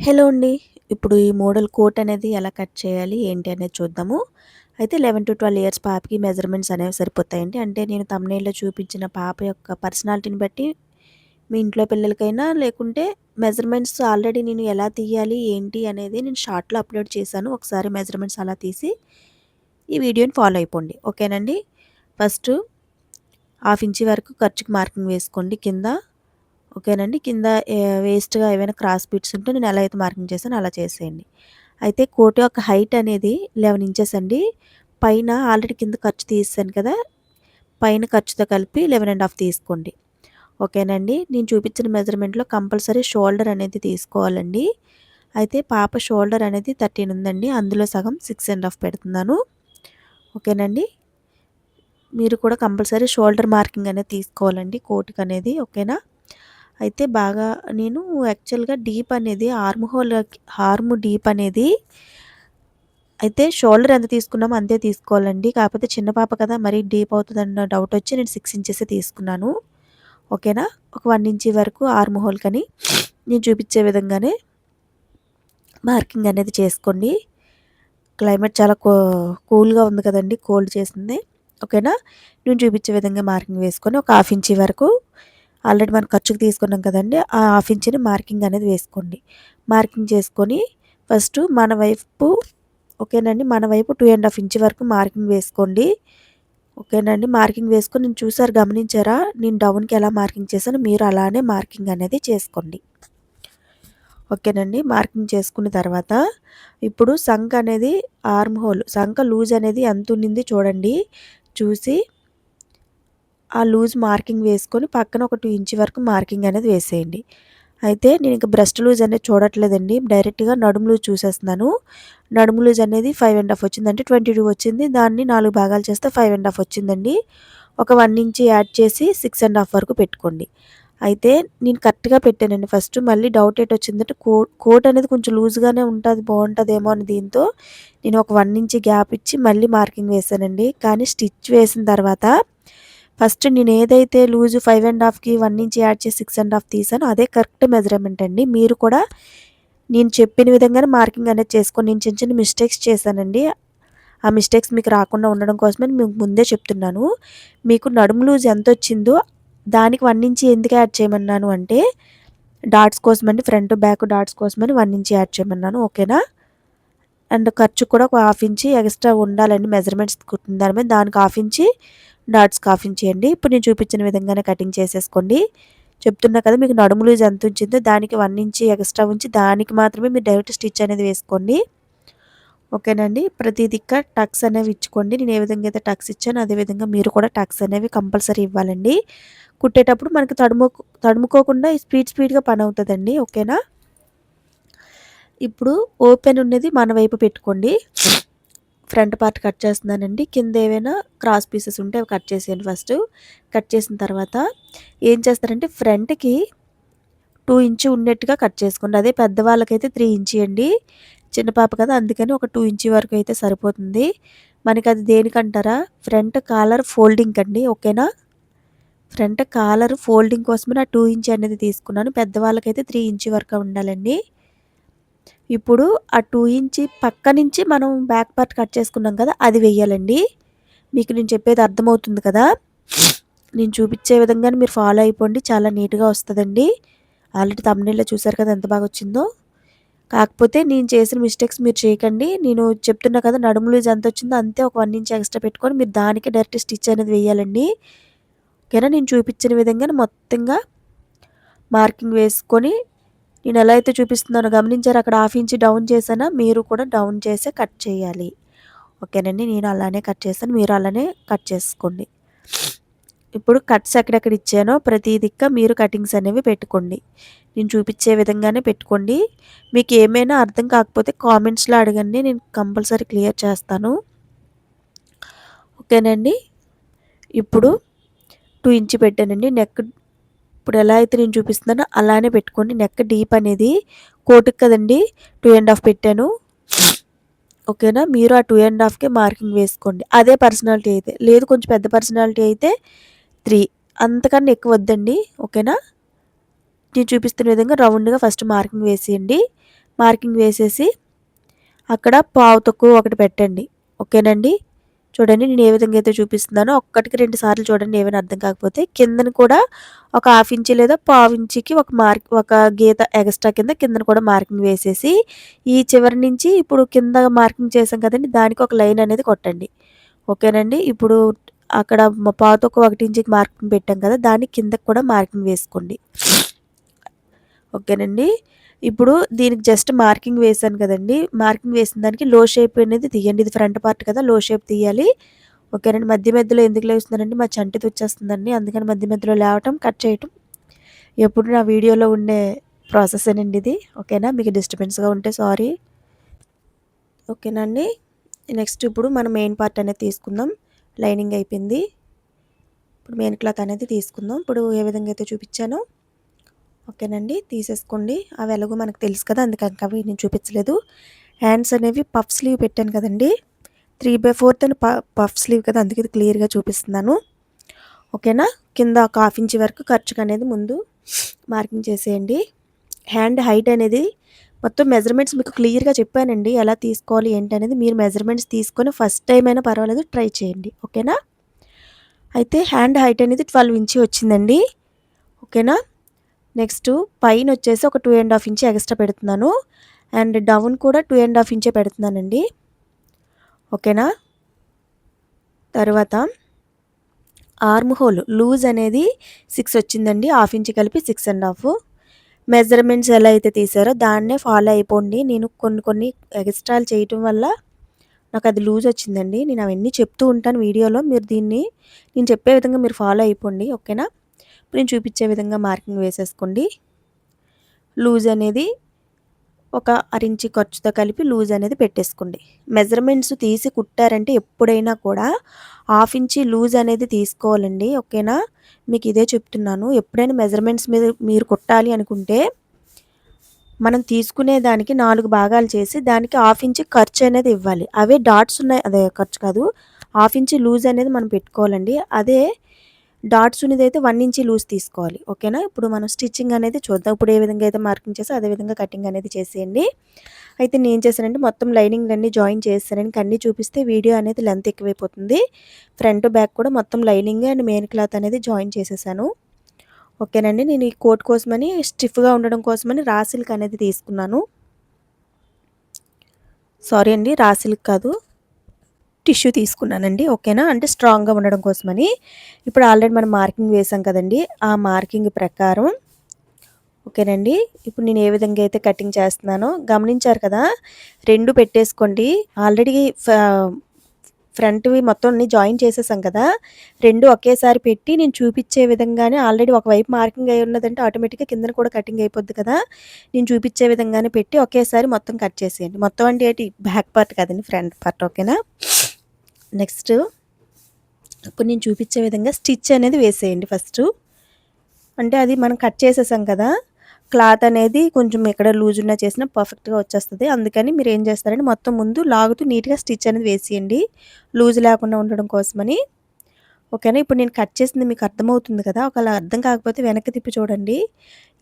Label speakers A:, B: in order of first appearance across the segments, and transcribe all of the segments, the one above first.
A: Hello అండి. ఇప్పుడు ఈ మోడల్ కోట్ అనేది ఎలా కట్ చేయాలి, ఏంటి అనేది చూద్దాము. అయితే 11-12 ఇయర్స్ పాపకి మెజర్‌మెంట్స్ అనేవి సరిపోతాయండి. అంటే నేను థంబ్‌నెయిల్‌లో చూపించిన పాప యొక్క పర్సనాలిటీని బట్టి మీ ఇంట్లో పిల్లలకైనా లేకుంటే మెజర్‌మెంట్స్ ఆల్రెడీ నేను ఎలా తీయాలి, ఏంటి అనేది నేను షార్ట్‌లో అప్‌లోడ్ చేశాను. ఒకసారి మెజర్‌మెంట్స్ అలా తీసి ఈ వీడియోని ఫాలో అయిపోండి. ఓకేనండి. ఫస్ట్ హాఫ్ ఇంచి వరకు ఖర్చుకి మార్కింగ్ వేసుకోండి కింద. ఓకేనండి. కింద వేస్ట్‌గా ఏమైనా క్రాస్ బిట్స్ ఉంటే నేను ఎలా అయితే మార్కింగ్ చేశానో అలా చేసేయండి. అయితే కోట్ యొక్క హైట్ అనేది 11 ఇంచెస్ అండి. పైన ఆల్రెడీ కింద ఖర్చు తీసాను కదా! పైన ఖర్చుతో కలిపి 11 ½ తీసుకోండి. ఓకేనండి. నేను చూపించిన మెజర్‌మెంట్‌లో కంపల్సరీ షోల్డర్ అనేది తీసుకోవాలండి. అయితే పాప షోల్డర్ అనేది 13 ఉందండి. అందులో సగం సిక్స్ అండ్ హాఫ్ పెడుతున్నాను. ఓకేనండి. మీరు కూడా కంపల్సరీ షోల్డర్ మార్కింగ్ అనేది తీసుకోవాలండి కోట్‌కి అనేది. ఓకేనా? అయితే బాగా నేను యాక్చువల్‌గా డీప్ అనేది ఆర్మ్ హోల్ ఆర్మ్ డీప్ అనేది అయితే షోల్డర్ ఎంత తీసుకున్నామో అంతే తీసుకోవాలండి. కాకపోతే చిన్న పాప కదా! మరీ డీప్ అవుతుందన్న డౌట్ వచ్చి నేను సిక్స్ ఇంచెస్ తీసుకున్నాను. ఓకేనా? ఒక వన్ ఇంచ్ వరకు ఆర్మ్ హోల్‌కని నేను చూపించే విధంగానే మార్కింగ్ అనేది చేసుకోండి. క్లైమేట్ చాలా కూ కూల్‌గా ఉంది కదండి కోల్డ్ చేసింది. ఓకేనా? నేను చూపించే విధంగా మార్కింగ్ వేసుకొని ఒక హాఫ్ ఇంచ్ వరకు ఆల్రెడీ మనం ఖర్చుకి తీసుకున్నాం కదండి ఆ హాఫ్ ఇంచ్ని మార్కింగ్ అనేది వేసుకోండి. మార్కింగ్ చేసుకొని ఫస్ట్ మన వైపు ఓకేనండి. మన వైపు టూ అండ్ హాఫ్ ఇంచ్ వరకు మార్కింగ్ వేసుకోండి. ఓకేనండి. మార్కింగ్ వేసుకొని నేను చూసారు గమనించారా? నేను డౌన్‌కి ఎలా మార్కింగ్ చేశానో మీరు అలానే మార్కింగ్ అనేది చేసుకోండి. ఓకేనండి. మార్కింగ్ చేసుకున్న తర్వాత ఇప్పుడు సంఖ అనేది ఆర్మ్ హోల్ సంక లూజ్ అనేది ఎంత ఉండింది చూడండి. చూసి ఆ లూజ్ మార్కింగ్ వేసుకొని పక్కన ఒక టూ ఇంచ్ వరకు మార్కింగ్ అనేది వేసేయండి. అయితే నేను ఇంకా బ్రెస్ట్ లూజ్ అనేది చూడట్లేదండి. డైరెక్ట్‌గా నడుము లూజ్ చూసేస్తున్నాను. నడుము లూజ్ అనేది ఫైవ్ అండ్ హాఫ్ వచ్చింది. అంటే 22 వచ్చింది. దాన్ని నాలుగు భాగాలు చేస్తే ఫైవ్ అండ్ హాఫ్ వచ్చిందండి. ఒక వన్ ఇంచ్ యాడ్ చేసి సిక్స్ అండ్ హాఫ్ వరకు పెట్టుకోండి. అయితే నేను కరెక్ట్‌గా పెట్టానండి ఫస్ట్. మళ్ళీ డౌట్ ఏటొచ్చిందంటే వచ్చిందంటే కోట్ కోట్ అనేది కొంచెం లూజ్‌గానే ఉంటుంది బాగుంటుందేమో అని దీంతో నేను ఒక వన్ ఇంచ్ గ్యాప్ ఇచ్చి మళ్ళీ మార్కింగ్ వేసానండి కానీ స్టిచ్ వేసిన తర్వాత ఫస్ట్ నేను ఏదైతే లూజ్ 5 ½ 1 ఇంచ్ యాడ్ చేసి సిక్స్ అండ్ హాఫ్ తీసాను అదే కరెక్ట్ మెజర్‌మెంట్ అండి. మీరు కూడా నేను చెప్పిన విధంగానే మార్కింగ్ అనేది చేసుకొని నేను చిన్న చిన్న మిస్టేక్స్ చేశానండి. ఆ మిస్టేక్స్ మీకు రాకుండా ఉండడం కోసమే మీకు ముందే చెప్తున్నాను. మీకు నడుము లూజ్ ఎంత వచ్చిందో దానికి వన్ ఇంచ్ ఎందుకు యాడ్ చేయమన్నాను అంటే డాట్స్ కోసమండి. ఫ్రంట్, బ్యాక్ డాట్స్ కోసమని వన్ ఇంచ్ యాడ్ చేయమన్నాను. ఓకేనా? అండ్ ఖర్చు కూడా ఒక హాఫ్ ఇంచి ఎక్స్ట్రా ఉండాలండి మెజర్‌మెంట్స్ కుట్టిన దాని మీద. దానికి హాఫ్ ఇంచి డాట్స్ కాఫింగ్ చేయండి ఇప్పుడు నేను చూపించిన విధంగానే కటింగ్ చేసేసుకోండి. చెప్తున్నా కదా! మీకు నడుము లూజ్ ఎంత ఉంచిందో దానికి వన్ ఇంచి ఎక్స్ట్రా ఉంచి దానికి మాత్రమే మీరు డైరెక్ట్ స్టిచ్ అనేది వేసుకోండి. ఓకేనండి. ప్రతి దిక్క టక్స్ అనేవి ఇచ్చుకోండి. నేను ఏ విధంగా అయితే టక్స్ ఇచ్చానో అదే విధంగా మీరు కూడా టక్స్ అనేవి కంపల్సరీ ఇవ్వాలండి. కుట్టేటప్పుడు మనకి తడుము తడుముకోకుండా స్పీడ్ స్పీడ్‌గా పని అవుతుందండి ఓకేనా? ఇప్పుడు ఓపెన్ ఉన్నది మన వైపు పెట్టుకోండి. ఫ్రంట్ పార్ట్ కట్ చేస్తున్నానండి. కింద ఏవైనా క్రాస్ పీసెస్ ఉంటే అవి కట్ చేసేయండి ఫస్ట్ కట్ చేసిన తర్వాత ఏం చేస్తారంటే ఫ్రంట్‌కి టూ ఇంచ్ ఉన్నట్టుగా కట్ చేసుకోండి. అదే పెద్దవాళ్ళకైతే త్రీ ఇంచ్ అండి చిన్న పాప కదా! అందుకని ఒక టూ ఇంచ్ వరకు అయితే సరిపోతుంది. మనకి అది దేనికంటారా? ఫ్రంట్ కాలర్ ఫోల్డింగ్ అండి. ఓకేనా? ఫ్రంట్ కాలర్ ఫోల్డింగ్ కోసమే ఆ 2 ఇంచ్ అనేది తీసుకున్నాను. పెద్దవాళ్ళకైతే త్రీ ఇంచ్ వరకు ఉండాలండి. ఇప్పుడు ఆ టూ ఇంచి పక్క నుంచి మనం బ్యాక్ పార్ట్ కట్ చేసుకున్నాం కదా! అది వెయ్యాలండి. మీకు నేను చెప్పేది అర్థమవుతుంది కదా! నేను చూపించే విధంగానే మీరు ఫాలో అయిపోండి. చాలా నీట్‌గా వస్తుందండి ఆల్రెడీ థంబ్‌నెయిల్‌లో చూసారు కదా! ఎంత బాగా వచ్చిందో. కాకపోతే నేను చేసిన మిస్టేక్స్ మీరు చేయకండి. నేను చెప్తున్నా కదా! నడుములు ఎంత వచ్చిందో అంతే ఒక వన్ ఇంచ్ ఎక్స్ట్రా పెట్టుకొని మీరు దానికి డైరెక్ట్ స్టిచ్ అనేది వేయాలండి. ఓకేనా? నేను చూపించిన విధంగానే మొత్తంగా మార్కింగ్ వేసుకొని నేను ఎలా అయితే చూపిస్తున్నానో గమనించారు అక్కడ హాఫ్ ఇంచ్ డౌన్ చేసానా మీరు కూడా డౌన్ చేసే కట్ చేయాలి. ఓకేనండి. నేను అలానే కట్ చేశాను. మీరు అలానే కట్ చేసుకోండి. ఇప్పుడు కట్స్ ఎక్కడెక్కడ ఇచ్చానో ప్రతి దిక్క మీరు కటింగ్స్ అనేవి పెట్టుకోండి. నేను చూపించే విధంగానే పెట్టుకోండి. మీకు ఏమైనా అర్థం కాకపోతే కామెంట్స్‌లో అడగండి. నేను కంపల్సరీ క్లియర్ చేస్తాను. ఓకేనండి. ఇప్పుడు టూ ఇంచ్ పెట్టానండి. నెక్ ఇప్పుడు ఎలా అయితే నేను చూపిస్తున్నానో అలానే పెట్టుకోండి. నెక్ డీప్ అనేది కోట్‌కి కదండీ 2 ½ పెట్టాను. ఓకేనా? మీరు ఆ టూ అండ్ హాఫ్కే మార్కింగ్ వేసుకోండి. అదే పర్సనాలిటీ అయితే. లేదు కొంచెం పెద్ద పర్సనాలిటీ అయితే త్రీ అంతకన్నా ఎక్కువ వద్దండి. ఓకేనా? నేను చూపిస్తున్న విధంగా రౌండ్‌గా ఫస్ట్ మార్కింగ్ వేసేయండి. మార్కింగ్ వేసేసి అక్కడ పావు తక్కువ ఒకటి పెట్టండి ఓకేనండి చూడండి నేను ఏ విధంగా అయితే చూపిస్తున్నానో ఒక్కటికి రెండు సార్లు చూడండి ఏమైనా అర్థం కాకపోతే కిందన కూడా ఒక హాఫ్ ఇంచి లేదా పావు ఇంచుకి ఒక మార్క్ ఒక గీత ఎక్స్ట్రా కింద కిందన కూడా మార్కింగ్ వేసేసి ఈ చివరి నుంచి ఇప్పుడు కింద మార్కింగ్ చేసాం కదండి దానికి ఒక లైన్ అనేది కొట్టండి. ఓకేనండి? ఇప్పుడు అక్కడ పావుతో ఒక ఒకటి ఇంచికి మార్కింగ్ పెట్టాం కదా దాని కిందకి కూడా మార్కింగ్ వేసుకోండి. ఓకేనండి. ఇప్పుడు దీనికి జస్ట్ మార్కింగ్ వేసాను కదండి. మార్కింగ్ వేసిన దానికి లో షేప్ అనేది తీయండి. ఇది ఫ్రంట్ పార్ట్ కదా లో షేప్ తీయాలి. ఓకేనండి. మధ్య మధ్యలో ఎందుకు లేస్తున్నారండి మా చంటిది వచ్చేస్తుందండి అందుకని మధ్య మధ్యలో లేవటం కట్ చేయటం ఎప్పుడు నా వీడియోలో ఉండే ప్రాసెస్ అండి ఇది. ఓకేనా? మీకు డిస్టర్బెన్స్గా ఉంటే సారీ ఓకేనండి. నెక్స్ట్ ఇప్పుడు మనం మెయిన్ పార్ట్ అనేది తీసుకుందాం. లైనింగ్ అయిపోయింది. ఇప్పుడు మెయిన్ క్లాత్ అనేది తీసుకుందాం. ఇప్పుడు ఏ విధంగా అయితే చూపించానో ఓకేనండి తీసేసుకోండి. అవి ఎలాగో మనకు తెలుసు కదా అందుకని అవి నేను చూపించలేదు. హ్యాండ్స్ అనేవి పఫ్ స్లీవ్ పెట్టాను కదండి. త్రీ బై ఫోర్త్ అని పఫ్ స్లీవ్ కదా అందుకే ఇది క్లియర్గా చూపిస్తున్నాను. ఓకేనా? కింద ఒక హాఫ్ ఇంచ్ వరకు ఖర్చుకు అనేది ముందు మార్కింగ్ చేసేయండి. హ్యాండ్ హైట్ అనేది మొత్తం మెజర్మెంట్స్ మీకు క్లియర్గా చెప్పానండి. ఎలా తీసుకోవాలి ఏంటి అనేది మీరు మెజర్మెంట్స్ తీసుకొని ఫస్ట్ టైం అయినా పర్వాలేదు ట్రై చేయండి. ఓకేనా? అయితే హ్యాండ్ హైట్ అనేది ట్వెల్వ్ ఇంచి వచ్చిందండి. ఓకేనా? నెక్స్ట్ పైన వచ్చేసి ఒక two and half inch extra పెడుతున్నాను. అండ్ డౌన్ కూడా టూ అండ్ హాఫ్ ఇంచే పెడుతున్నానండి. ఓకేనా? తర్వాత ఆర్మ్ హోల్ లూజ్ అనేది సిక్స్ వచ్చిందండి. హాఫ్ ఇంచ్ కలిపి సిక్స్ అండ్ హాఫ్ మెజర్మెంట్స్ ఎలా అయితే తీసారో దాన్నే ఫాలో అయిపోండి. నేను కొన్ని కొన్ని ఎక్స్ట్రాలు చేయటం వల్ల నాకు అది లూజ్ వచ్చిందండి. నేను అవన్నీ చెప్తూ ఉంటాను వీడియోలో. మీరు దీన్ని నేను చెప్పే విధంగా మీరు ఫాలో అయిపోండి. ఓకేనా? ఇప్పుడు నేను చూపించే విధంగా మార్కింగ్ వేసేసుకోండి. లూజ్ అనేది ఒక అరించి ఖర్చుతో కలిపి లూజ్ అనేది పెట్టేసుకోండి. మెజర్మెంట్స్ తీసి కుట్టారంటే ఎప్పుడైనా కూడా హాఫ్ ఇంచి లూజ్ అనేది తీసుకోవాలండి. ఓకేనా? మీకు ఇదే చెప్తున్నాను. ఎప్పుడైనా మెజర్మెంట్స్ మీద మీరు కుట్టాలి అనుకుంటే మనం తీసుకునే దానికి నాలుగు భాగాలు చేసి దానికి హాఫ్ ఇంచి ఖర్చు అనేది ఇవ్వాలి. అవే డాట్స్ ఉన్నాయి. అదే ఖర్చు కాదు. హాఫ్ ఇంచి లూజ్ అనేది మనం పెట్టుకోవాలండి. అదే డాట్స్ ఉన్నదైతే అయితే వన్ ఇంచ్ లూజ్ తీసుకోవాలి ఓకేనా? ఇప్పుడు మనం స్టిచ్చింగ్ అనేది చూద్దాం. ఇప్పుడు ఏ విధంగా అయితే మార్కింగ్ చేస్తే అదే విధంగా కటింగ్ అనేది చేసేయండి. అయితే నేను చేశానంటే మొత్తం లైనింగ్లన్నీ జాయిన్ చేస్తానండి కన్నీ చూపిస్తే వీడియో అనేది లెంత్ ఎక్కువైపోతుంది. ఫ్రంట్ బ్యాక్ కూడా మొత్తం లైనింగ్ అండ్ మెయిన్ క్లాత్ అనేది జాయిన్ చేసేసాను. ఓకేనండి నేను ఈ కోట్ కోసమని స్టిఫ్గా ఉండడం కోసమని రాసిల్క్ అనేది తీసుకున్నాను. సారీ అండి రాసిల్క్ కాదు. టిష్యూ తీసుకున్నానండి ఓకేనా? అంటే స్ట్రాంగ్గా ఉండడం కోసమని. ఇప్పుడు ఆల్రెడీ మనం మార్కింగ్ వేసాం కదండి ఆ మార్కింగ్ ప్రకారం ఓకేనండి? ఇప్పుడు నేను ఏ విధంగా అయితే కటింగ్ చేస్తున్నానో గమనించారు కదా? రెండు పెట్టేసుకోండి. ఆల్రెడీ ఫ్రంట్వి మొత్తం అన్ని జాయిన్ చేసేసాం కదా? రెండు ఒకేసారి పెట్టి నేను చూపించే విధంగానే ఆల్రెడీ ఒకవైపు మార్కింగ్ అయి ఉన్నదంటే ఆటోమేటిక్గా కిందన కూడా కటింగ్ అయిపోద్ది కదా? నేను చూపించే విధంగానే పెట్టి ఒకేసారి మొత్తం కట్ చేసేయండి. మొత్తం అంటే బ్యాక్ పార్ట్ కదండి ఫ్రంట్ పార్ట్ ఓకేనా? నెక్స్ట్ ఇప్పుడు నేను చూపించే విధంగా స్టిచ్ అనేది వేసేయండి ఫస్ట్ అంటే అది మనం కట్ చేసేసాం కదా క్లాత్ అనేది కొంచెం ఎక్కడ లూజ్ ఉన్నా చేసినా పర్ఫెక్ట్గా వచ్చేస్తుంది. అందుకని మీరు ఏం చేస్తారంటే మొత్తం ముందు లాగుతూ నీట్గా స్టిచ్ అనేది వేసేయండి. లూజ్ లేకుండా ఉండడం కోసమని. ఓకేనా ఇప్పుడు నేను కట్ చేసింది మీకు అర్థమవుతుంది కదా ఒకవేళ అర్థం కాకపోతే వెనక్కి తిప్పి చూడండి.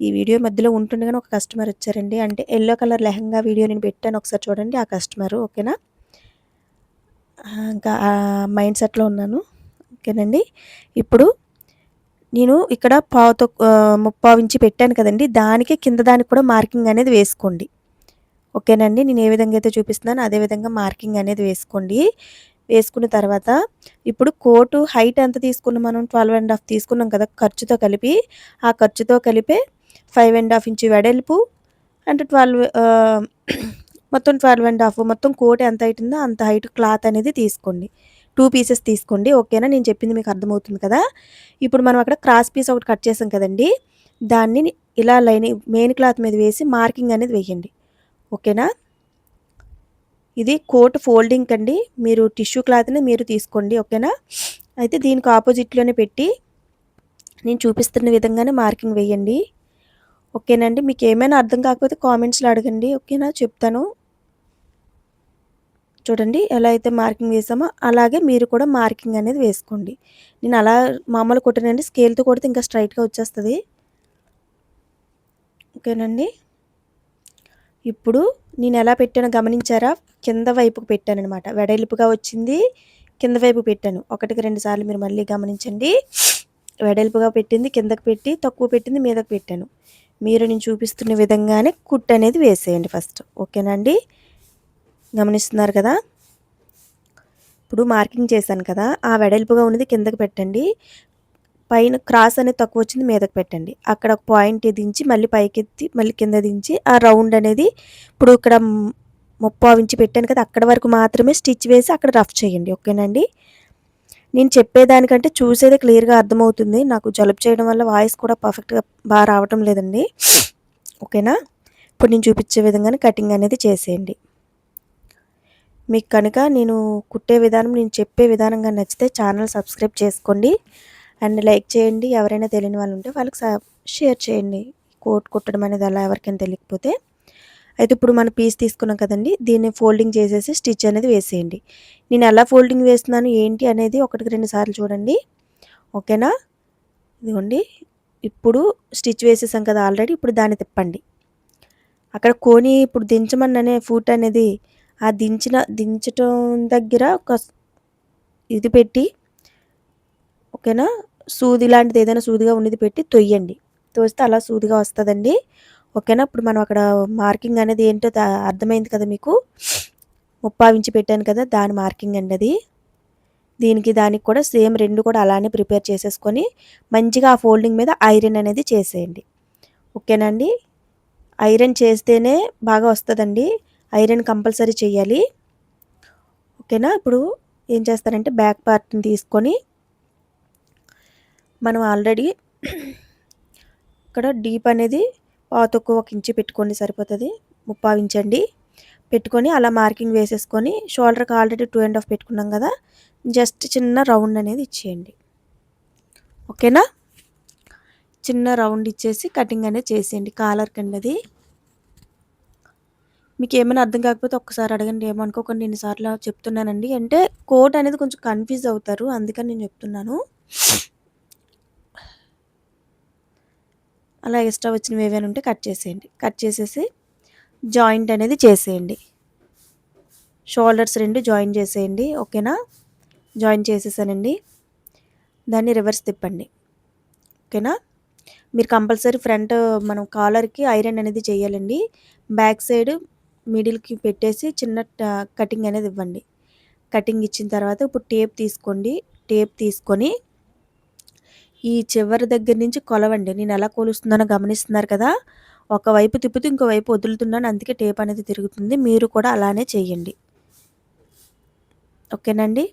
A: ఈ వీడియో మధ్యలో ఉంటుండగానే ఒక కస్టమర్ వచ్చారండి. అంటే ఎల్లో కలర్ లెహంగా వీడియో నేను పెట్టాను ఒకసారి చూడండి ఆ కస్టమర్ ఓకేనా మైండ్ సెట్లో ఉన్నాను. ఓకేనండి. ఇప్పుడు నేను ఇక్కడ పావుతో ముప్పావు ఇంచి పెట్టాను కదండి. దానికి కింద దానికి కూడా మార్కింగ్ అనేది వేసుకోండి. ఓకేనండి. నేను ఏ విధంగా అయితే చూపిస్తున్నాను అదే విధంగా మార్కింగ్ అనేది వేసుకోండి. వేసుకున్న తర్వాత ఇప్పుడు కోటు హైట్ ఎంత తీసుకున్నాం మనం? ట్వెల్వ్ అండ్ హాఫ్ తీసుకున్నాం కదా ఖర్చుతో కలిపి. ఆ ఖర్చుతో కలిపే ఫైవ్ అండ్ హాఫ్ ఇంచు వెడల్పు అంటే ట్వెల్వ్ మొత్తం ట్వెల్వ్ అండ్ హాఫ్ మొత్తం కోట్ ఎంత హైట్ ఉందో అంత హైట్ క్లాత్ అనేది తీసుకోండి. టూ పీసెస్ తీసుకోండి. ఓకేనా నేను చెప్పింది మీకు అర్థమవుతుంది కదా? ఇప్పుడు మనం అక్కడ క్రాస్ పీస్ ఒకటి కట్ చేసాం కదండి. దాన్ని ఇలా లైన్ మెయిన్ క్లాత్ మీద వేసి మార్కింగ్ అనేది వేయండి. ఓకేనా ఇది కోట్ ఫోల్డింగ్ అండి మీరు టిష్యూ క్లాత్ని మీరు తీసుకోండి. ఓకేనా అయితే దీనికి ఆపోజిట్లోనే పెట్టి నేను చూపిస్తున్న విధంగానే మార్కింగ్ వేయండి. ఓకేనండి మీకు ఏమైనా అర్థం కాకపోతే కామెంట్స్లో అడగండి. ఓకేనా చెప్తాను. చూడండి ఎలా అయితే మార్కింగ్ వేసామో అలాగే మీరు కూడా మార్కింగ్ అనేది వేసుకోండి. నేను అలా మామూలు కొట్టానండి స్కేల్తో కొడితే ఇంకా స్ట్రైట్గా వచ్చేస్తుంది. ఓకేనండి? ఇప్పుడు నేను ఎలా పెట్టానో గమనించారా? కింద వైపుకు పెట్టాను అనమాట వెడల్పుగా వచ్చింది కింద వైపు పెట్టాను. ఒకటికి రెండు సార్లు మీరు మళ్ళీ గమనించండి. వెడల్పుగా పెట్టింది కిందకు పెట్టి తక్కువ పెట్టింది మీదకు పెట్టాను. మీరు నేను చూపిస్తున్న విధంగానే కుట్ అనేది వేసేయండి ఫస్ట్. ఓకేనా అండి గమనిస్తున్నారు కదా? ఇప్పుడు మార్కింగ్ చేశాను కదా ఆ వెడల్పుగా ఉన్నది కిందకి పెట్టండి. పైన క్రాస్ అనేది తక్కువ వచ్చింది మీదకి పెట్టండి. అక్కడ ఒక పాయింట్ దించి మళ్ళీ పైకి ఎత్తి మళ్ళీ కింద దించి ఆ రౌండ్ అనేది ఇప్పుడు ఇక్కడ ముప్పావు ఇంచి పెట్టాను కదా అక్కడ వరకు మాత్రమే స్టిచ్ వేసి అక్కడ రఫ్ చేయండి ఓకేనండి? నేను చెప్పేదానికంటే చూసేదే క్లియర్గా అర్థమవుతుంది. నాకు జలుబు చేయడం వల్ల వాయిస్ కూడా పర్ఫెక్ట్గా బాగా రావటం లేదండి. ఓకేనా? ఇప్పుడు నేను చూపించే విధంగానే కటింగ్ అనేది చేసేయండి. మీకు కనుక నేను కుట్టే విధానం నేను చెప్పే విధానంగా నచ్చితే ఛానల్ సబ్స్క్రైబ్ చేసుకోండి. అండ్ లైక్ చేయండి. ఎవరైనా తెలియని వాళ్ళు ఉంటే వాళ్ళకి షేర్ చేయండి. కోట్ కుట్టడం అనేది అలా ఎవరికైనా తెలియకపోతే. అయితే ఇప్పుడు మనం పీస్ తీసుకున్నాం కదండి. దీన్ని ఫోల్డింగ్ చేసేసి స్టిచ్ అనేది వేసేయండి. నేను ఎలా ఫోల్డింగ్ వేస్తున్నాను ఏంటి అనేది ఒకటికి రెండు సార్లు చూడండి. ఓకేనా? ఇదిగోండి. ఇప్పుడు స్టిచ్ వేసేసాం కదా ఆల్రెడీ. ఇప్పుడు దాన్ని తిప్పండి. అక్కడ కోని ఇప్పుడు దించమని అనే ఫూట్ అనేది ఆ దించిన దించటం దగ్గర ఒక ఇది పెట్టి ఓకేనా? సూది లాంటిది ఏదైనా సూదిగా ఉన్నది పెట్టి తొయ్యండి. తోస్తే అలా సూదిగా వస్తుందండి. ఓకేనా? ఇప్పుడు మనం అక్కడ మార్కింగ్ అనేది ఏంటో అర్థమైంది కదా మీకు? ముప్పావించి పెట్టాను కదా దాని మార్కింగ్ అండి అది. దీనికి దానికి కూడా సేమ్ రెండు కూడా అలానే ప్రిపేర్ చేసేసుకొని మంచిగా ఆ ఫోల్డింగ్ మీద ఐరన్ అనేది చేసేయండి. ఓకేనండి ఐరన్ చేస్తేనే బాగా వస్తుందండి. ఐరన్ కంపల్సరీ చేయాలి. ఓకేనా? ఇప్పుడు ఏం చేస్తారంటే బ్యాక్ పార్ట్ని తీసుకొని మనం ఆల్రెడీ ఇక్కడ డీప్ అనేది తక్కువ ఒక ఇంచి పెట్టుకోండి సరిపోతుంది. ముప్పావించండి పెట్టుకొని అలా మార్కింగ్ వేసేసుకొని షోల్డర్కి ఆల్రెడీ టూ అండ్ హాఫ్ పెట్టుకున్నాం కదా జస్ట్ చిన్న రౌండ్ అనేది ఇచ్చేయండి. ఓకేనా? చిన్న రౌండ్ ఇచ్చేసి కటింగ్ అనేది చేసేయండి. కాలర్ కిందది మీకు ఏమైనా అర్థం కాకపోతే ఒక్కసారి అడగండి. ఏమనుకోకండి ఎన్నిసార్లు చెప్తున్నానండి. అంటే కోట్ అనేది కొంచెం కన్ఫ్యూజ్ అవుతారు. అందుకని నేను చెప్తున్నాను. అలా ఎక్స్ట్రా వచ్చినవి ఏవైనా ఉంటే కట్ చేసేయండి. కట్ చేసేసి జాయింట్ అనేది చేసేయండి. షోల్డర్స్ రెండు జాయిన్ చేసేయండి. ఓకేనా? జాయిన్ చేసేసానండి. దాన్ని రివర్స్ తిప్పండి. ఓకేనా? మీరు కంపల్సరీ ఫ్రంట్ మనం కాలర్కి ఐరన్ అనేది చేయాలండి. బ్యాక్ సైడ్ మిడిల్కి పెట్టేసి చిన్న కటింగ్ అనేది ఇవ్వండి. కటింగ్ ఇచ్చిన తర్వాత ఇప్పుడు టేప్ తీసుకోండి. టేప్ తీసుకొని ఈ చివరి దగ్గర నుంచి కొలవండి. నేను ఎలా కొలుస్తున్నానో గమనిస్తున్నారు కదా? ఒకవైపు తిప్పుతూ ఇంకోవైపు వదులుతున్నాను. అందుకే టేప్ అనేది తిరుగుతుంది. మీరు కూడా అలానే చేయండి. ఓకేనండి?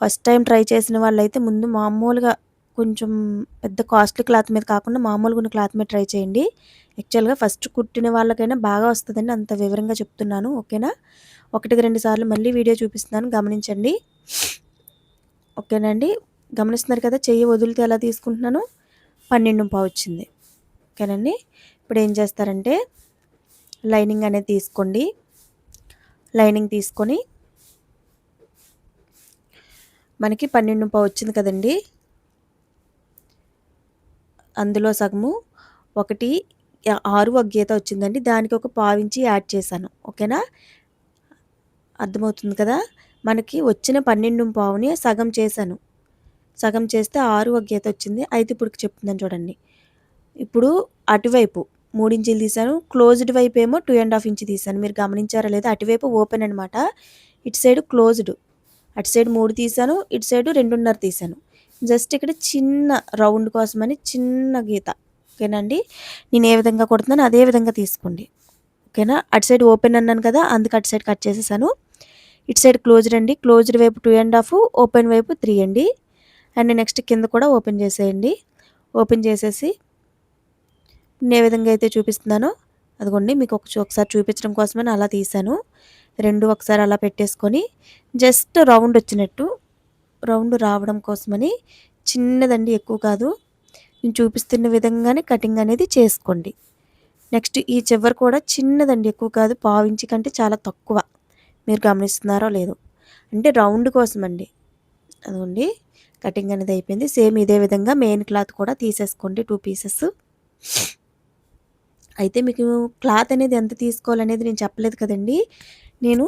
A: ఫస్ట్ టైం ట్రై చేసిన వాళ్ళైతే ముందు మామూలుగా కొంచెం పెద్ద కాస్ట్లీ క్లాత్ మీద కాకుండా మామూలుగా ఉన్న క్లాత్ మీద ట్రై చేయండి. యాక్చువల్గా ఫస్ట్ కుట్టిన వాళ్ళకైనా బాగా వస్తుందని అంత వివరంగా చెప్తున్నాను ఓకేనా? ఒకటికి రెండు సార్లు మళ్ళీ వీడియో చూపిస్తున్నాను గమనించండి. ఓకేనండి? గమనిస్తున్నారు కదా చెయ్యి వదిలితే ఎలా తీసుకుంటున్నాను? పన్నెండు పావు వచ్చింది ఓకేనండి? ఇప్పుడు ఏం చేస్తారంటే లైనింగ్ అనేది తీసుకోండి. లైనింగ్ తీసుకొని మనకి పన్నెండు పావు వచ్చింది కదండి? అందులో సగము ఒకటి ఆరు ఒక వచ్చిందండి. దానికి ఒక పావించి యాడ్ చేశాను. ఓకేనా? అర్థమవుతుంది కదా? మనకి వచ్చిన పన్నెండు పావుని సగం చేశాను. సగం చేస్తే ఆరు ఒక వచ్చింది. అయితే ఇప్పుడు చెప్తున్నాను చూడండి. ఇప్పుడు అటువైపు మూడు ఇంచులు తీసాను క్లోజ్డ్ వైపు ఏమో టూ అండ్ హాఫ్ ఇంచ్ తీసాను మీరు గమనించారా లేదా అటువైపు ఓపెన్ అనమాట ఇటు సైడ్ క్లోజ్డ్. అటు సైడ్ మూడు తీశాను. ఇటు సైడ్ రెండున్నర తీశాను. జస్ట్ ఇక్కడ చిన్న రౌండ్ కోసమని చిన్న గీత. ఓకేనండి? నేను ఏ విధంగా కొడుతున్నాను అదే విధంగా తీసుకోండి. ఓకేనా? అటు సైడ్ ఓపెన్ అన్నాను కదా అందుకు అటు సైడ్ కట్ చేసేసాను. ఇటు సైడ్ క్లోజ్డ్ అండి. క్లోజ్డ్ వైపు టూ అండ్ హాఫ్ ఓపెన్ వైపు త్రీ అండి. అండ్ నెక్స్ట్ కింద కూడా ఓపెన్ చేసేయండి. ఓపెన్ చేసేసి నేను ఏ విధంగా అయితే చూపిస్తున్నానో అదిగోండి మీకు ఒక ఒకసారి చూపించడం కోసమని అలా తీసాను. రెండు ఒకసారి అలా పెట్టేసుకొని జస్ట్ రౌండ్ వచ్చినట్టు రౌండ్ రావడం కోసమని చిన్నదండి ఎక్కువ కాదు. నేను చూపిస్తున్న విధంగానే కటింగ్ అనేది చేసుకోండి. నెక్స్ట్ ఈ చివరి కూడా చిన్నదండి ఎక్కువ కాదు పావించి కంటే చాలా తక్కువ. మీరు గమనిస్తున్నారో లేదో. అంటే రౌండ్ కోసం అండి అదండి కటింగ్ అనేది అయిపోయింది. సేమ్ ఇదే విధంగా మెయిన్ క్లాత్ కూడా తీసేసుకోండి టూ పీసెస్. అయితే మీకు క్లాత్ అనేది ఎంత తీసుకోవాలనేది నేను చెప్పలేదు కదండి. నేను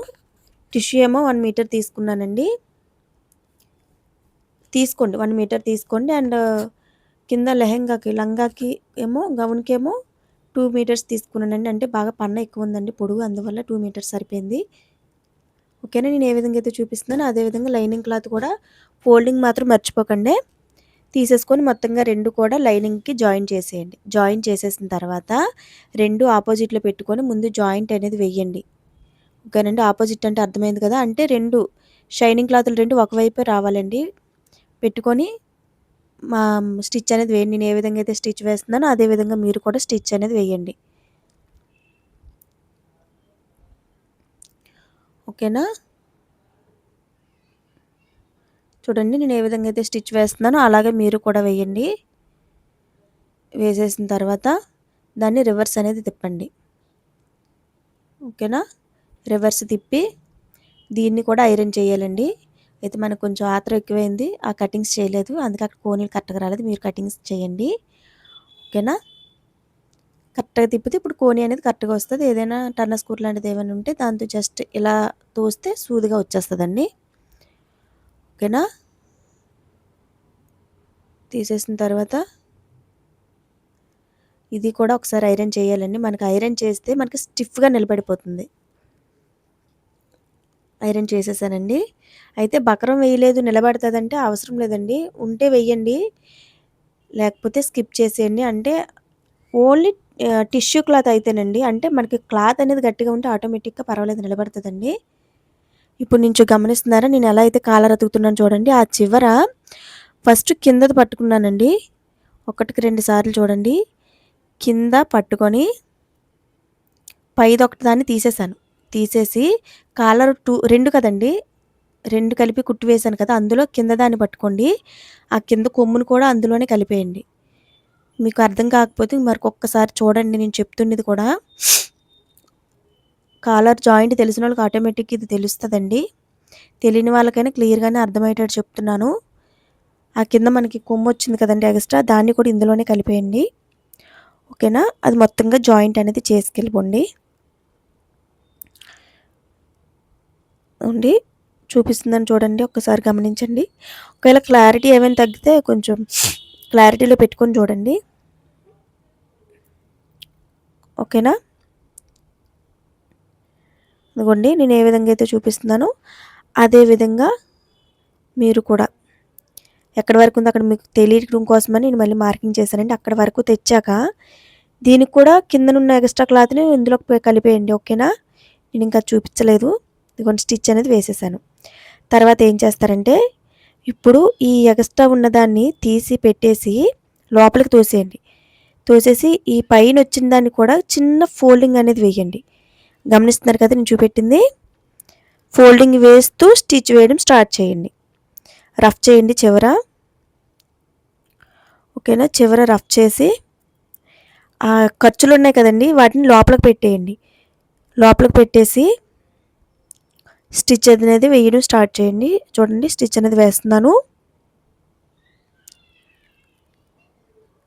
A: టిష్యూ ఏమో వన్ మీటర్ తీసుకున్నానండి. తీసుకోండి వన్ మీటర్ తీసుకోండి. అండ్ కింద లెహెంగాకి లంగాకి ఏమో గౌన్కి ఏమో టూ మీటర్స్ తీసుకున్నానండి. అంటే బాగా పన్న ఎక్కువ ఉందండి పొడుగు అందువల్ల టూ మీటర్స్ సరిపోయింది. ఓకేనా? నేను ఏ విధంగా అయితే చూపిస్తున్నానో అదే విధంగా లైనింగ్ క్లాత్ కూడా ఫోల్డింగ్ మాత్రం మర్చిపోకండి. తీసేసుకొని మొత్తంగా రెండు కూడా లైనింగ్కి జాయిన్ చేసేయండి. జాయిన్ చేసేసిన తర్వాత రెండు ఆపోజిట్లో పెట్టుకొని ముందు జాయింట్ అనేది వెయ్యండి. ఓకేనండి? ఆపోజిట్ అంటే అర్థమైంది కదా? అంటే రెండు షైనింగ్ క్లాతులు రెండు ఒకవైపే రావాలండి. పెట్టుకొని స్టిచ్ అనేది వేయండి. నేను ఏ విధంగా అయితే స్టిచ్ వేస్తున్నానో అదే విధంగా మీరు కూడా స్టిచ్ అనేది వేయండి. ఓకేనా? చూడండి నేను ఏ విధంగా అయితే స్టిచ్ వేస్తున్నానో అలాగే మీరు కూడా వేయండి. వేసేసిన తర్వాత దాన్ని రివర్స్ అనేది తిప్పండి. ఓకేనా? రివర్స్ తిప్పి దీన్ని కూడా ఐరన్ చేయాలండి. అయితే మనకు కొంచెం ఆత్రం ఎక్కువైంది ఆ కటింగ్స్ చేయలేదు. అందుకే అక్కడ కోనీలు కరెక్ట్గా రాలేదు. మీరు కటింగ్స్ చేయండి. ఓకేనా? కరెక్ట్గా తిప్పితే ఇప్పుడు కోని అనేది కరెక్ట్గా వస్తుంది. ఏదైనా టర్న స్కూర్ లాంటిది ఏమైనా ఉంటే దాంతో జస్ట్ ఇలా తోస్తే సూదిగా వచ్చేస్తుందండి. ఓకేనా? తీసేసిన తర్వాత ఇది కూడా ఒకసారి ఐరన్ చేయాలండి. మనకి ఐరన్ చేస్తే మనకి స్టిఫ్గా నిలబడిపోతుంది. ఐరన్ చేసేసానండి. అయితే బకరం వేయలేదు నిలబడుతుందంటే అవసరం లేదండి. ఉంటే వెయ్యండి లేకపోతే స్కిప్ చేసేయండి. అంటే ఓన్లీ టిష్యూ క్లాత్ అయితేనండి. అంటే మనకి క్లాత్ అనేది గట్టిగా ఉంటే ఆటోమేటిక్గా పర్వాలేదు నిలబడుతుందండి. ఇప్పుడు నుంచి గమనిస్తున్నారా? నేను ఎలా అయితే కాలర్ అతుకుతున్నాను చూడండి. ఆ చివర ఫస్ట్ కిందది పట్టుకున్నానండి. ఒకటికి రెండు సార్లు చూడండి. కింద పట్టుకొని పైది ఒకటి దాన్ని తీసేసాను. తీసేసి కాలర్ టూ రెండు కదండి? రెండు కలిపి కుట్టి వేసాను కదా అందులో కింద దాన్ని పట్టుకోండి. ఆ కింద కొమ్మును కూడా అందులోనే కలిపేయండి. మీకు అర్థం కాకపోతే మరికొక్కసారి చూడండి నేను చెప్తున్నది కూడా. కాలర్ జాయింట్ తెలిసిన వాళ్ళకి ఆటోమేటిక్ ఇది తెలుస్తుందండి. తెలియని వాళ్ళకైనా క్లియర్గానే అర్థమయ్యేటట్టు చెప్తున్నాను. ఆ కింద మనకి కొమ్ము వచ్చింది కదండి ఎక్స్ట్రా దాన్ని కూడా ఇందులోనే కలిపేయండి. ఓకేనా? అది మొత్తంగా జాయింట్ అనేది చేసుకెళ్ళిపోండి. ఉండి చూపిస్తుందని చూడండి ఒక్కసారి గమనించండి. ఒకవేళ క్లారిటీ ఏమైనా తగ్గితే కొంచెం క్లారిటీలో పెట్టుకొని చూడండి. ఓకేనా? ఇదిగోండి నేను ఏ విధంగా అయితే చూపిస్తున్నానో అదే విధంగా మీరు కూడా. ఎక్కడి వరకు ఉందో అక్కడ మీకు తెలియడం కోసమని నేను మళ్ళీ మార్కింగ్ చేశానండి. అక్కడ వరకు తెచ్చాక దీనికి కూడా కిందనున్న ఎక్స్ట్రా క్లాత్ని ఇందులో కలిపేయండి ఓకేనా? నేను ఇంకా చూపించలేదు. ఇదిగోండి స్టిచ్ అనేది వేసేసాను. తర్వాత ఏం చేస్తారంటే ఇప్పుడు ఈ ఎక్స్ట్రా ఉన్నదాన్ని తీసి పెట్టేసి లోపలికి తోసేయండి. తోసేసి ఈ పైన వచ్చిన దాన్ని కూడా చిన్న ఫోల్డింగ్ అనేది వేయండి. గమనిస్తున్నారు కదా నేను చూపెట్టింది? ఫోల్డింగ్ వేస్తూ స్టిచ్ వేయడం స్టార్ట్ చేయండి. రఫ్ చేయండి చివర. ఓకేనా? చివర రఫ్ చేసి ఆ ఖర్చులు ఉన్నాయి కదండి వాటిని లోపలికి పెట్టేయండి. లోపలికి పెట్టేసి స్టిచ్ అనేది వేయడం స్టార్ట్ చేయండి. చూడండి స్టిచ్ అనేది వేస్తున్నాను.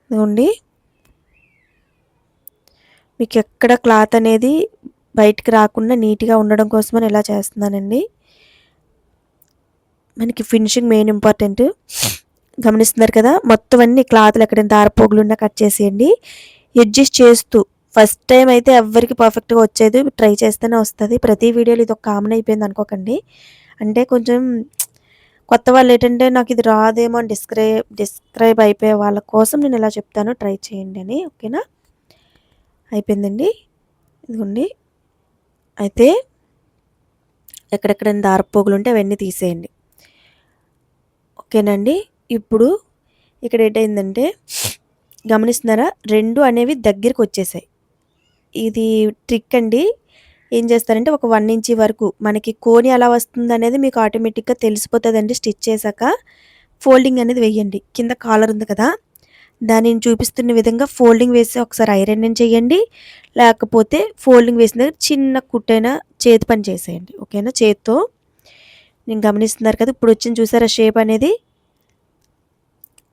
A: ఇదిగోండి. మీకు ఎక్కడ క్లాత్ అనేది బయటికి రాకుండా నీట్గా ఉండడం కోసమని ఇలా చేస్తున్నానండి. మనకి ఫినిషింగ్ మెయిన్ ఇంపార్టెంట్. గమనిస్తున్నారు కదా మొత్తం అన్ని క్లాత్లు ఎక్కడైనా దారపోగులు ఉన్నా కట్ చేసేయండి. అడ్జస్ట్ చేస్తూ ఫస్ట్ టైం అయితే ఎవరికి పర్ఫెక్ట్గా వచ్చేది. ట్రై చేస్తేనే వస్తుంది. ప్రతి వీడియోలో ఇది ఒక కామన్ అయిపోయింది అనుకోకండి. అంటే కొంచెం కొత్త వాళ్ళు ఏంటంటే నాకు ఇది రాదేమో అని డిస్క్రైబ్ డిస్క్రైబ్ అయిపోయే వాళ్ళ కోసం నేను ఇలా చెప్తాను. ట్రై చేయండి అని. ఓకేనా? అయిపోయిందండి. ఇదిగోండి. అయితే ఎక్కడెక్కడ దారపోగులు ఉంటే అవన్నీ తీసేయండి. ఓకేనండి. ఇప్పుడు ఇక్కడ ఏంటైందంటే గమనిస్తున్నారా? రెండు అనేవి దగ్గరికి వచ్చేసాయి. ఇది ట్రిక్ అండి. ఏం చేస్తారంటే ఒక వన్ ఇంచ్ వరకు మనకి కోని ఎలా వస్తుంది అనేది మీకు ఆటోమేటిక్గా తెలిసిపోతుందండి స్టిచ్ చేశాక. ఫోల్డింగ్ అనేది వేయండి. కింద కాలర్ ఉంది కదా. దానిని చూపిస్తున్న విధంగా ఫోల్డింగ్ వేసి ఒకసారి ఐరన్ చేయండి. లేకపోతే ఫోల్డింగ్ వేసిన దగ్గర చిన్న కుట్టైనా చేతి పని చేసేయండి. ఓకేనా? చేతితో. నేను గమనిస్తున్నారు కదా ఇప్పుడు వచ్చింది చూసారా షేప్ అనేది?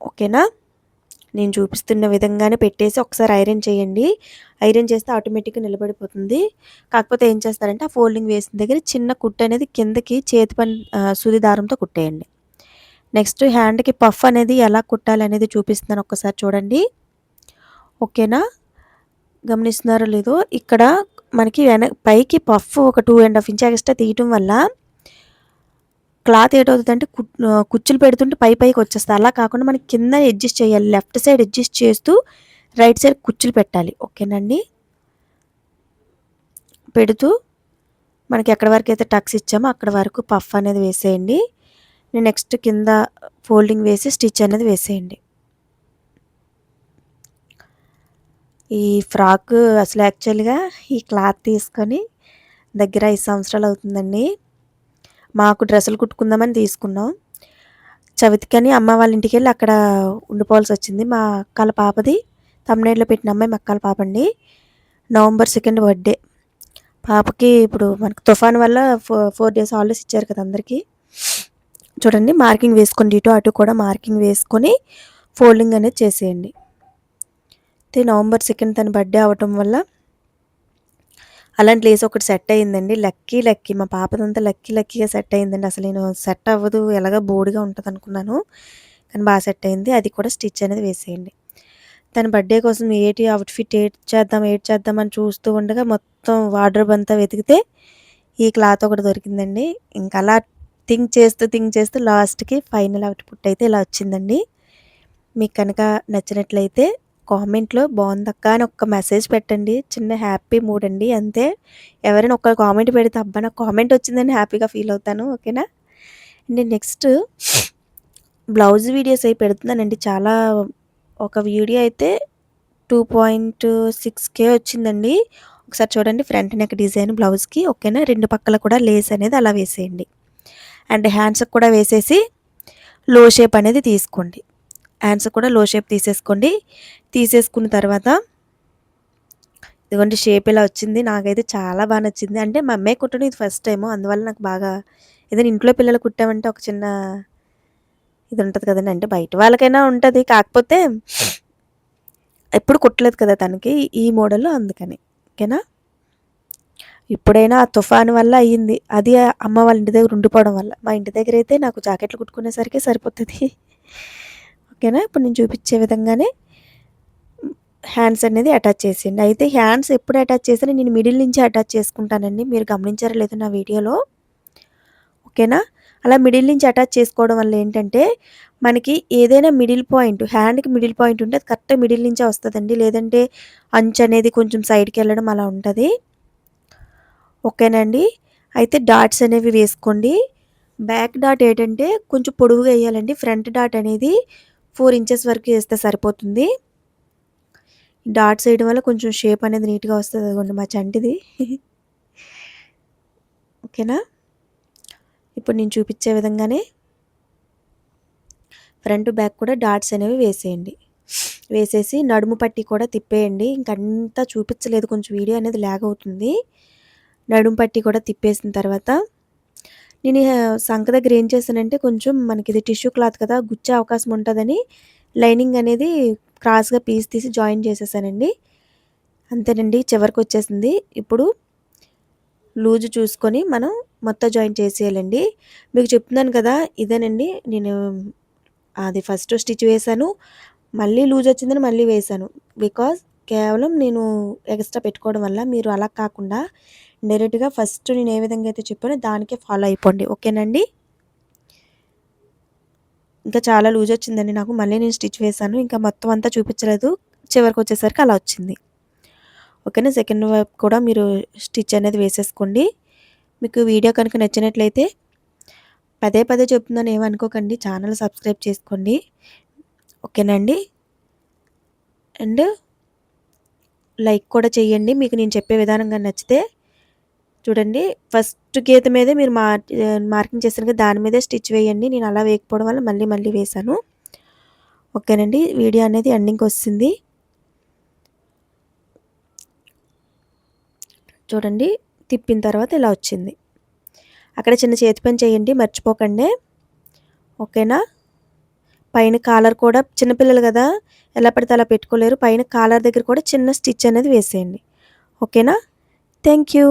A: ఓకేనా? నేను చూపిస్తున్న విధంగానే పెట్టేసి ఒకసారి ఐరన్ చేయండి. ఐరన్ చేస్తే ఆటోమేటిక్గా నిలబడిపోతుంది. కాకపోతే ఏం చేస్తారంటే ఆ ఫోల్డింగ్ వేసిన దగ్గర చిన్న కుట్టు అనేది కిందకి చేతి పని సుది దారంతో కుట్టేయండి. నెక్స్ట్ హ్యాండ్కి పఫ్ అనేది ఎలా కుట్టాలి అనేది చూపిస్తున్నాను ఒక్కసారి చూడండి. ఓకేనా? గమనిస్తున్నారో లేదో ఇక్కడ మనకి వెన పైకి పఫ్ ఒక two and half inch extra తీయటం వల్ల క్లాత్ ఏటవుతుందంటే కుచ్చులు పెడుతుంటే పై పైకి వచ్చేస్తా అలా కాకుండా మనకి కింద అడ్జస్ట్ చేయాలి. లెఫ్ట్ సైడ్ అడ్జస్ట్ చేస్తూ రైట్ సైడ్ కుచ్చులు పెట్టాలి. ఓకేనండి? పెడుతూ మనకి ఎక్కడి వరకు అయితే టక్స్ ఇచ్చామో అక్కడ వరకు పఫ్ అనేది వేసేయండి. నెక్స్ట్ కింద ఫోల్డింగ్ వేసి స్టిచ్ అనేది వేసేయండి. ఈ ఫ్రాక్ అసలు యాక్చువల్గా ఈ క్లాత్ తీసుకొని దగ్గర ఐదు సంవత్సరాలు అవుతుందండి. మాకు డ్రెస్సులు కుట్టుకుందామని తీసుకున్నాం. చవితికని అమ్మ వాళ్ళ ఇంటికి వెళ్ళి అక్కడ ఉండిపోవాల్సి వచ్చింది. మా అక్కల పాపది తమిళనాడులో పెట్టిన అమ్మాయి మా అక్కల పాప అండి నవంబర్ సెకండ్ బర్త్డే. పాపకి ఇప్పుడు మనకు తుఫాన్ వల్ల ఫోర్ ఫోర్ డేస్ హాలిడేస్ ఇచ్చారు కదా అందరికీ. చూడండి మార్కింగ్ వేసుకోండి ఇటు అటు కూడా మార్కింగ్ వేసుకొని ఫోల్డింగ్ అనేది చేసేయండి. అయితే నవంబర్ సెకండ్ తన బర్త్డే అవటం వల్ల అలాంటి లేస్ ఒకటి సెట్ అయ్యిందండి. లక్కీ లక్కీ మా పాపదంతా లక్కీ లక్కీగా సెట్ అయ్యిందండి. అసలు నేను సెట్ అవ్వదు ఎలాగ బోడిగా ఉంటుంది అనుకున్నాను కానీ బాగా సెట్ అయింది. అది కూడా స్టిచ్ అనేది వేసేయండి. తన బర్త్డే కోసం ఏటి అవుట్ఫిట్ ఏట్ చేద్దాం ఏట్ చేద్దాం అని చూస్తూ ఉండగా మొత్తం వార్డ్రోబ్ అంతా వెతికితే ఈ క్లాత్ ఒకటి దొరికిందండి. ఇంకా అలా థింక్ చేస్తూ థింక్ చేస్తూ లాస్ట్కి ఫైనల్ అవుట్పుట్ అయితే ఇలా వచ్చిందండి. మీకు కనుక నచ్చినట్లయితే కామెంట్లో బాగుందక్క అని ఒక్క మెసేజ్ పెట్టండి. చిన్న హ్యాపీ మూడ్ అండి. అంతే. ఎవరైనా ఒక కామెంట్ పెడితే అబ్బా నాకు కామెంట్ వచ్చిందని హ్యాపీగా ఫీల్ అవుతాను. ఓకేనా? అండ్ నెక్స్ట్ బ్లౌజ్ వీడియోస్ అయి పెడుతున్నానండి. చాలా ఒక వీడియో అయితే టూ పాయింట్ సిక్స్ కే వచ్చిందండి. ఒకసారి చూడండి ఫ్రంట్ నెక్ డిజైన్ బ్లౌజ్కి. ఓకేనా? రెండు పక్కల కూడా లేస్ అనేది అలా వేసేయండి. అండ్ హ్యాండ్స్కి కూడా వేసేసి లో షేప్ అనేది తీసుకోండి. హ్యాండ్స్ కూడా లో షేప్ తీసేసుకోండి. తీసేసుకున్న తర్వాత ఇదిగోండి షేప్ ఇలా వచ్చింది. నాకైతే చాలా బాగా నచ్చింది. అంటే మా అమ్మాయి కుట్టడం ఇది ఫస్ట్ టైము అందువల్ల నాకు బాగా ఏదైనా ఇంట్లో పిల్లలు కుట్టామంటే ఒక చిన్న ఇది ఉంటుంది కదండి. అంటే బయట వాళ్ళకైనా ఉంటుంది. కాకపోతే ఎప్పుడు కుట్టలేదు కదా తనకి ఈ మోడల్లో అందుకని. ఓకేనా? ఇప్పుడైనా ఆ తుఫాను వల్ల అయ్యింది. అది అమ్మ వాళ్ళ ఇంటి దగ్గర ఉండిపోవడం వల్ల. మా ఇంటి దగ్గర అయితే నాకు జాకెట్లు కుట్టుకునేసరికి సరిపోతుంది. ఓకేనా ఇప్పుడు నేను చూపించే విధంగానే హ్యాండ్స్ అనేది అటాచ్ చేసేయండి. అయితే హ్యాండ్స్ ఎప్పుడు అటాచ్ చేసినా నేను మిడిల్ నుంచి అటాచ్ చేసుకుంటానండి. మీరు గమనించారా లేదు నా వీడియోలో. ఓకేనా? అలా మిడిల్ నుంచి అటాచ్ చేసుకోవడం వల్ల ఏంటంటే మనకి ఏదైనా మిడిల్ పాయింట్ హ్యాండ్కి మిడిల్ పాయింట్ ఉంటే అది కరెక్ట్ మిడిల్ నుంచే వస్తుందండి. లేదంటే అంచు అనేది కొంచెం సైడ్కి వెళ్ళడం అలా ఉంటుంది. ఓకేనండి? అయితే డాట్స్ అనేవి వేసుకోండి. బ్యాక్ డాట్ ఏంటంటే కొంచెం పొడవుగా వేయాలండి. ఫ్రంట్ డాట్ అనేది ఫోర్ ఇంచెస్ వరకు వేస్తే సరిపోతుంది. డాట్స్ వేయడం వల్ల కొంచెం షేప్ అనేది నీట్గా వస్తుంది అదిగోండి మా చంటిది. ఓకేనా? ఇప్పుడు నేను చూపించే విధంగానే ఫ్రంట్ బ్యాక్ కూడా డాట్స్ అనేవి వేసేయండి. వేసేసి నడుము పట్టి కూడా తిప్పేయండి. ఇంకంతా చూపించలేదు కొంచెం వీడియో అనేది ల్యాగ్ అవుతుంది. నడుము పట్టి కూడా తిప్పేసిన తర్వాత నేను సంక దగ్గర ఏం చేశానంటే కొంచెం మనకి ఇది టిష్యూ క్లాత్ కదా గుచ్చే అవకాశం ఉంటుందని లైనింగ్ అనేది క్రాస్గా పీస్ తీసి జాయిన్ చేసేసానండి. అంతేనండి చివరికి వచ్చేసింది ఇప్పుడు లూజు చూసుకొని మనం మొత్తం జాయిన్ చేసేయాలండి. మీకు చెప్తున్నాను కదా ఇదేనండి. నేను అది ఫస్ట్ స్టిచ్ వేశాను మళ్ళీ లూజ్ వచ్చిందని మళ్ళీ వేశాను. బికాజ్ కేవలం నేను ఎక్స్ట్రా పెట్టుకోవడం వల్ల మీరు అలా కాకుండా డైరెక్ట్గా ఫస్ట్ నేను ఏ విధంగా అయితే చెప్పానో దానికే ఫాలో అయిపోండి. ఓకేనండి? ఇంకా చాలా లూజ్ వచ్చిందండి నాకు. మళ్ళీ నేను స్టిచ్ వేశాను. ఇంకా మొత్తం అంతా చూపించలేదు. చివరికి వచ్చేసరికి అలా వచ్చింది. ఓకేనా? సెకండ్ వైపు కూడా మీరు స్టిచ్ అనేది వేసేసుకోండి. మీకు వీడియో కనుక నచ్చినట్లయితే పదే పదే చెప్తున్నాను ఏమనుకోకండి ఛానల్ సబ్స్క్రైబ్ చేసుకోండి. ఓకేనండి? అండ్ లైక్ కూడా చేయండి. మీకు నేను చెప్పే విధానంగా నచ్చితే చూడండి ఫస్ట్ గీత మీదే మీరు మా మార్కింగ్ చేశాను కదా దాని మీదే స్టిచ్ వేయండి నేను అలా వేయకపోవడం వల్ల మళ్ళీ మళ్ళీ వేశాను ఓకేనండి వీడియో అనేది ఎండింగ్కి వస్తుంది చూడండి తిప్పిన తర్వాత ఇలా వచ్చింది అక్కడ చిన్న చేతి పని చేయండి మర్చిపోకండి ఓకేనా పైన కాలర్ కూడా చిన్నపిల్లలు కదా ఎలా పడితే అలా పెట్టుకోలేరు. పైన కాలర్ దగ్గర కూడా చిన్న స్టిచ్ అనేది వేసేయండి. ఓకేనా? Thank you.